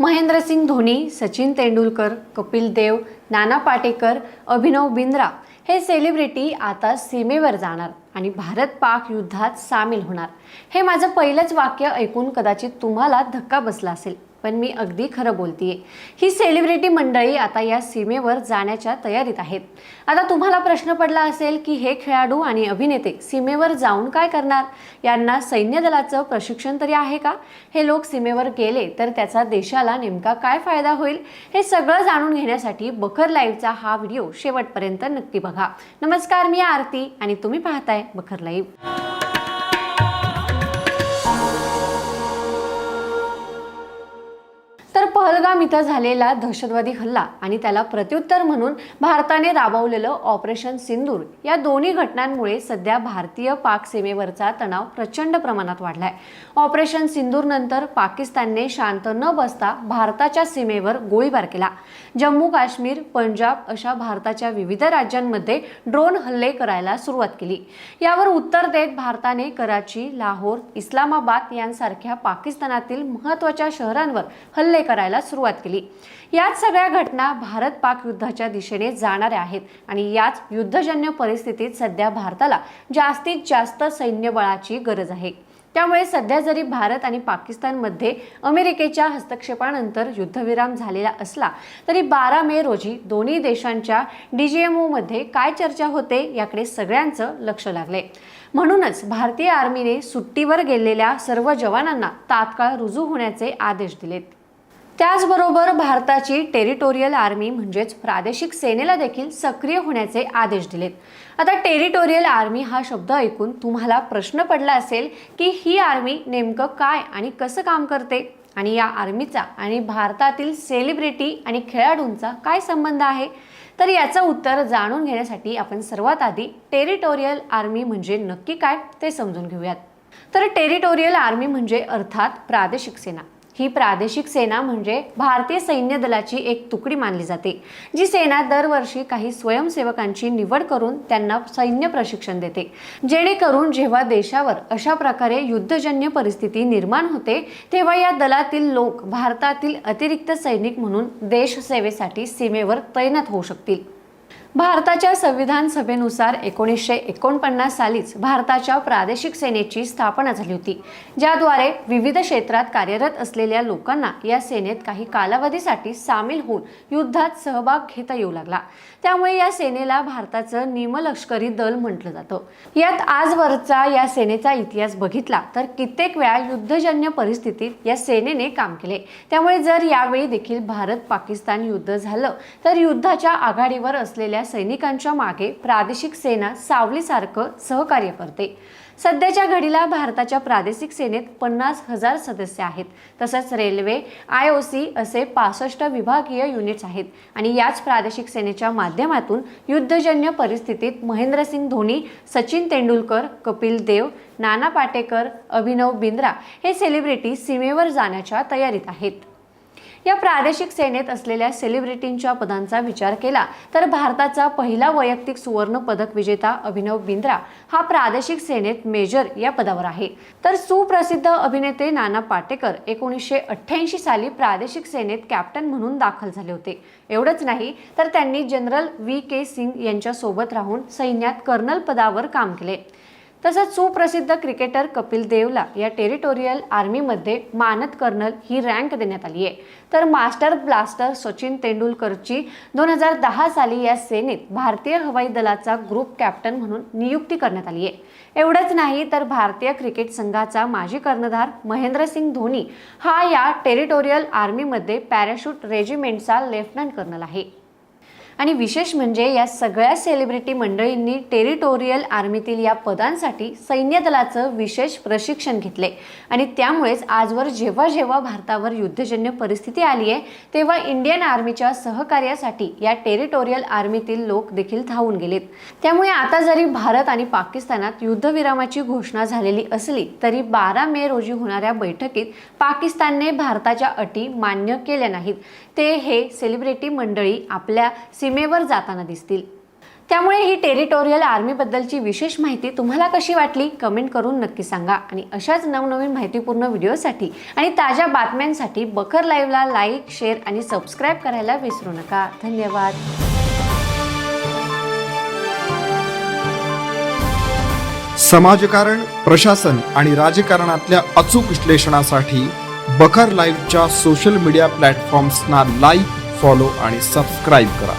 महेंद्रसिंग धोनी सचिन तेंडुलकर कपिल देव नाना पाटेकर अभिनव बिंद्रा हे सेलिब्रिटी आता सीमेवर जाणार आणि भारत पाक युद्धात सामील होणार. हे माझं पहिलंच वाक्य ऐकून कदाचित तुम्हाला धक्का बसला असेल. पण मी अगदी खरं बोलतीये. ही सेलिब्रिटी मंडळी आता या सीमेवर जाण्याच्या तयारीत आहेत. आता तुम्हाला प्रश्न पडला असेल की हे खेळाडू आणि अभिनेते सीमेवर जाऊन काय करणार? यांना सैन्य दलाचं प्रशिक्षण तरी आहे का? हे लोक सीमेवर गेले तर त्याचा देशाला नेमका काय फायदा होईल? हे सगळं जाणून घेण्यासाठी बखर लाईव्हचा हा व्हिडिओ शेवटपर्यंत नक्की बघा. नमस्कार मी आरती आणि तुम्ही पाहताय बखर लाईव्ह. पहलगाम इथं झालेला दहशतवादी हल्ला आणि त्याला प्रत्युत्तर म्हणून भारताने राबवलेलं ऑपरेशन सिंदूर या दोन्ही घटनांमुळे सध्या भारतीय पाक सीमेवरचा तणाव प्रचंड प्रमाणात वाढलाय. ऑपरेशन सिंदूर नंतर पाकिस्तानने शांत न बसता भारताच्या सीमेवर गोळीबार केला. जम्मू काश्मीर पंजाब अशा भारताच्या विविध राज्यांमध्ये ड्रोन हल्ले करायला सुरुवात केली. यावर उत्तर देत भारताने कराची लाहोर इस्लामाबाद यांसारख्या पाकिस्तानातील महत्त्वाच्या शहरांवर हल्ले करायला सुरुवात केली. याच सगळ्या घटना भारत पाक युद्धाच्या दिशेने जाणाऱ्या आहेत आणि याच युद्धजन्य परिस्थितीत सध्या भारताला जास्तीत जास्त सैन्यबळाची गरज आहे. त्यामुळे सध्या जरी भारत आणि पाकिस्तानमध्ये अमेरिकेच्या हस्तक्षेपानंतर युद्धविराम झालेला असला तरी बारा मे रोजी दोन्ही देशांच्या डीजीएमओमध्ये काय चर्चा होते याकडे सगळ्यांचं लक्ष लागले. म्हणूनच भारतीय आर्मीने सुट्टीवर गेलेल्या सर्व जवानांना तात्काळ रुजू होण्याचे आदेश दिलेत. त्याचबरोबर भारताची टेरिटोरियल आर्मी म्हणजेच प्रादेशिक सेनेला देखील सक्रिय होण्याचे आदेश दिलेत. आता टेरिटोरियल आर्मी हा शब्द ऐकून तुम्हाला प्रश्न पडला असेल की ही आर्मी नेमकं काय आणि कसं काम करते? आणि या आर्मीचा आणि भारतातील सेलिब्रिटी आणि खेळाडूंचा काय संबंध आहे? तर याचं उत्तर जाणून घेण्यासाठी आपण सर्वात आधी टेरिटोरियल आर्मी म्हणजे नक्की काय ते समजून घेऊयात. तर टेरिटोरियल आर्मी म्हणजे अर्थात प्रादेशिक सेना. ही प्रादेशिक सेना म्हणजे भारतीय सैन्य दलाची एक तुकडी मानली जाते जी सेना दरवर्षी काही स्वयंसेवकांची निवड करून त्यांना सैन्य प्रशिक्षण देते. जेणेकरून जेव्हा देशावर अशा प्रकारे युद्धजन्य परिस्थिती निर्माण होते तेव्हा या दलातील लोक भारतातील अतिरिक्त सैनिक म्हणून देशसेवेसाठी सीमेवर तैनात होऊ शकतील. भारताच्या संविधान सभेनुसार एकोणीसशे एकोणपन्नास सालीच भारताच्या प्रादेशिक सेनेची स्थापना झाली होती ज्याद्वारे विविध क्षेत्रात कार्यरत असलेल्या लोकांना या सेनेत काही कालावधीसाठी सामील होऊन युद्धात सहभाग घेता येऊ लागला. त्यामुळे या सेनेला भारताचं निमलष्करी दल म्हटलं जातं. यात आजवरचा या सेनेचा इतिहास बघितला तर कित्येक वेळा युद्धजन्य परिस्थितीत या सेनेने काम केले. त्यामुळे जर यावेळी देखील भारत पाकिस्तान युद्ध झालं तर युद्धाच्या आघाडीवर असलेल्या सैनिकांच्या मागे प्रादेशिक सेना सावलीसारखं सहकार्य करते. सध्याच्या घडीला भारताच्या प्रादेशिक सेनेत पन्नास हजार सदस्य आहेत. तसंच रेल्वे आय ओ सी असे पासष्ट विभागीय युनिट्स आहेत. आणि याच प्रादेशिक सेनेच्या माध्यमातून युद्धजन्य परिस्थितीत महेंद्रसिंग धोनी सचिन तेंडुलकर कपिल देव नाना पाटेकर अभिनव बिंद्रा हे सेलिब्रिटी सीमेवर जाण्याच्या तयारीत आहेत. या प्रादेशिक सेनेत असलेल्या सेलिब्रिटींच्या पदांचा विचार केला तर भारताचा पहिला वैयक्तिक सुवर्ण पदक विजेता अभिनव बिंद्रा हा प्रादेशिक सेनेत मेजर या पदावर आहे. तर सुप्रसिद्ध अभिनेते नाना पाटेकर एकोणीसशे अठ्ठ्याऐंशी साली प्रादेशिक सेनेत कॅप्टन म्हणून दाखल झाले होते. एवढंच नाही तर त्यांनी जनरल व्ही के सिंग यांच्यासोबत राहून सैन्यात कर्नल पदावर काम केले. तसंच सुप्रसिद्ध क्रिकेटर कपिल देवला या टेरिटोरियल आर्मीमध्ये मानद कर्नल ही रँक देण्यात आली आहे. तर मास्टर ब्लास्टर सचिन तेंडुलकरची दोन हजार दहा साली या सेनेत भारतीय हवाई दलाचा ग्रुप कॅप्टन म्हणून नियुक्ती करण्यात आली आहे. एवढंच नाही तर भारतीय क्रिकेट संघाचा माजी कर्णधार महेंद्रसिंग धोनी हा या टेरिटोरियल आर्मीमध्ये पॅराशूट रेजिमेंटचा लेफ्टनंट कर्नल आहे. आणि विशेष म्हणजे या सगळ्या सेलिब्रिटी मंडळींनी टेरिटोरियल आर्मीतील या पदांसाठी सैन्य दलाचं विशेष प्रशिक्षण घेतले. आणि त्यामुळेच आजवर जेव्हा जेव्हा भारतावर युद्धजन्य परिस्थिती आली आहे तेव्हा इंडियन आर्मीच्या सहकार्यासाठी या टेरिटोरियल आर्मीतील लोक देखील धावून गेलेत. त्यामुळे आता जरी भारत आणि पाकिस्तानात युद्धविरामाची घोषणा झालेली असली तरी बारा मे रोजी होणाऱ्या बैठकीत पाकिस्तानने भारताच्या अटी मान्य केल्या नाहीत. ते हे सेलिब्रिटी मंडळी आपल्या सीमेवर जाताना दिसतील. त्यामुळे ही टेरिटोरियल आर्मीबद्दलची विशेष माहिती तुम्हाला कशी वाटली कमेंट करून नक्की सांगा. आणि अशाच नवनवीन माहितीपूर्ण व्हिडिओसाठी आणि ताज्या बातम्यांसाठी बखर लाईव्हला लाईक शेअर आणि सबस्क्राईब करायला विसरू नका. धन्यवाद. समाजकारण प्रशासन आणि राजकारणातल्या अचूक विश्लेषणासाठी बखर लाईव्हच्या सोशल मीडिया प्लॅटफॉर्म्सना लाईक फॉलो आणि सबस्क्राईब करा.